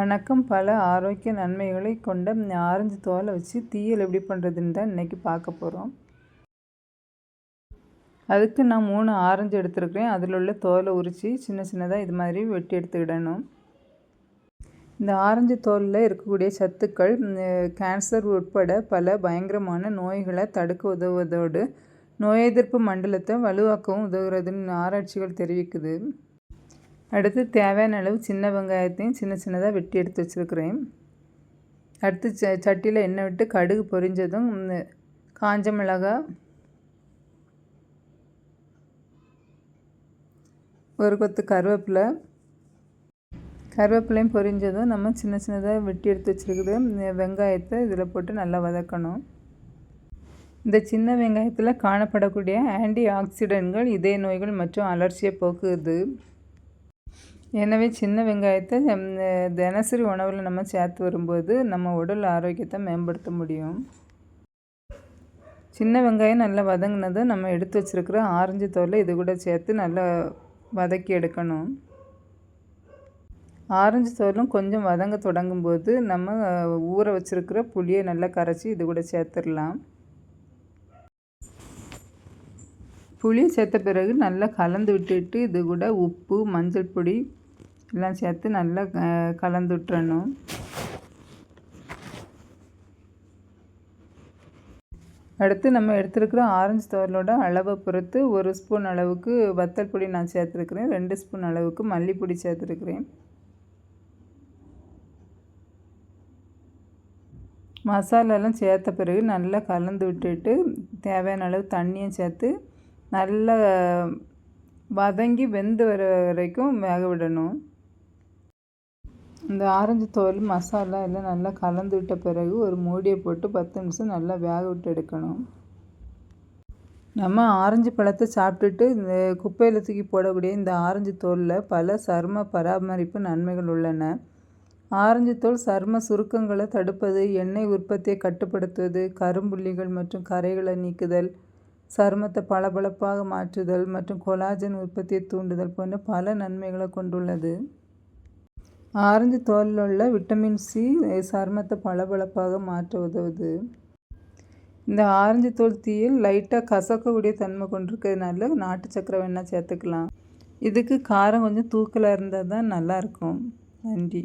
வணக்கம். பல ஆரோக்கிய நன்மைகளை கொண்ட ஆரஞ்சு தோலை வச்சு தீயல் எப்படி பண்ணுறதுன்னு தான் இன்றைக்கி பார்க்க போகிறோம் அதுக்கு நான் மூணு ஆரஞ்சு எடுத்துருக்கிறேன். அதில் உள்ள தோலை உரித்து சின்ன சின்னதாக இது மாதிரி வெட்டி எடுத்துக்கிடணும். இந்த ஆரஞ்சு தோலில் இருக்கக்கூடிய சத்துக்கள் கேன்சர் உட்பட பல பயங்கரமான நோய்களை தடுக்க உதவுவதோடு நோய் எதிர்ப்பு மண்டலத்தை வலுவாக்கவும் உதவுகிறதுன்னு ஆராய்ச்சிகள் தெரிவிக்குது. அடுத்து தேவையான அளவு சின்ன வெங்காயத்தையும் சின்ன சின்னதாக வெட்டி எடுத்து வச்சுருக்குறேன். அடுத்து ச சட்டியில் எண்ணெய் விட்டு கடுகு பொரிஞ்சதும் காஞ்ச மிளகாய் ஒரு கொத்து கருவேப்பிலை. கருவேப்பிலையும் பொரிஞ்சதும் நம்ம சின்ன சின்னதாக வெட்டி எடுத்து வச்சுருக்குது. வெங்காயத்தை இதில் போட்டு நல்லா வதக்கணும். இந்த சின்ன வெங்காயத்தில் காணப்படக்கூடிய ஆன்டி ஆக்சிடென்ட்கள் இதய நோய்கள் மற்றும் அலர்ச்சியை போக்குது. எனவே சின்ன வெங்காயத்தை தினசரி உணவில் நம்ம சேர்த்து வரும்போது நம்ம உடல் ஆரோக்கியத்தை மேம்படுத்த முடியும். சின்ன வெங்காயம் நல்லா வதங்கினதும் நம்ம எடுத்து வச்சுருக்கிற ஆரஞ்சு தோலை இது கூட சேர்த்து நல்லா வதக்கி எடுக்கணும். ஆரஞ்சு தோலும் கொஞ்சம் வதங்க தொடங்கும்போது நம்ம ஊற வச்சுருக்கிற புளியை நல்லா கரைச்சி இது கூட சேர்த்துடலாம். புளியை சேர்த்த பிறகு நல்லா கலந்து விட்டுட்டு இது கூட உப்பு மஞ்சள் பொடி எல்லாம் சேர்த்து நல்லா கலந்து விட்டுறணும் அடுத்து நம்ம எடுத்துருக்கிற ஆரஞ்சு தோலோட அளவை பொறுத்து ஒரு ஸ்பூன் அளவுக்கு வத்தல் பொடி நான் சேர்த்துருக்குறேன். ரெண்டு ஸ்பூன் அளவுக்கு மல்லிப்பொடி சேர்த்துருக்குறேன். மசாலாலாம் சேர்த்த பிறகு நல்லா கலந்து விட்டுட்டு தேவையான அளவு தண்ணியும் சேர்த்து நல்லா வதங்கி வெந்து வர வரைக்கும் வேக விடணும். இந்த ஆரஞ்சு தோல் மசாலா எல்லாம் நல்லா கலந்து விட்ட பிறகு ஒரு மூடியை போட்டு பத்து நிமிஷம் நல்லா வேக விட்டு எடுக்கணும். நம்ம ஆரஞ்சு பழத்தை சாப்பிட்டுட்டு இந்த குப்பையில் தூக்கி போடக்கூடிய இந்த ஆரஞ்சு தோலில் பல சரும பராமரிப்பு நன்மைகள் உள்ளன. ஆரஞ்சு தோல் சரும சுருக்கங்களை தடுப்பது எண்ணெய் உற்பத்தியை கட்டுப்படுத்துவது கரும்புள்ளிகள் மற்றும் கரைகளை நீக்குதல் சருமத்தை பளபளப்பாக மாற்றுதல் மற்றும் கொலாஜன் உற்பத்தியை தூண்டுதல் போன்ற பல நன்மைகளை கொண்டுள்ளது. ஆரஞ்சு தோலில் உள்ள விட்டமின் சி சருமத்தை பளபளப்பாக மாற்ற உதவுது. இந்த ஆரஞ்சு தோல் தீயில் லைட்டாக கசக்கக்கூடிய தன்மை கொண்டிருக்கிறதுனால நாட்டு சக்கரை வேணால் சேர்த்துக்கலாம். இதுக்கு காரம் கொஞ்சம் தூக்கலாக இருந்தால் தான் நல்லாயிருக்கும் நன்றி.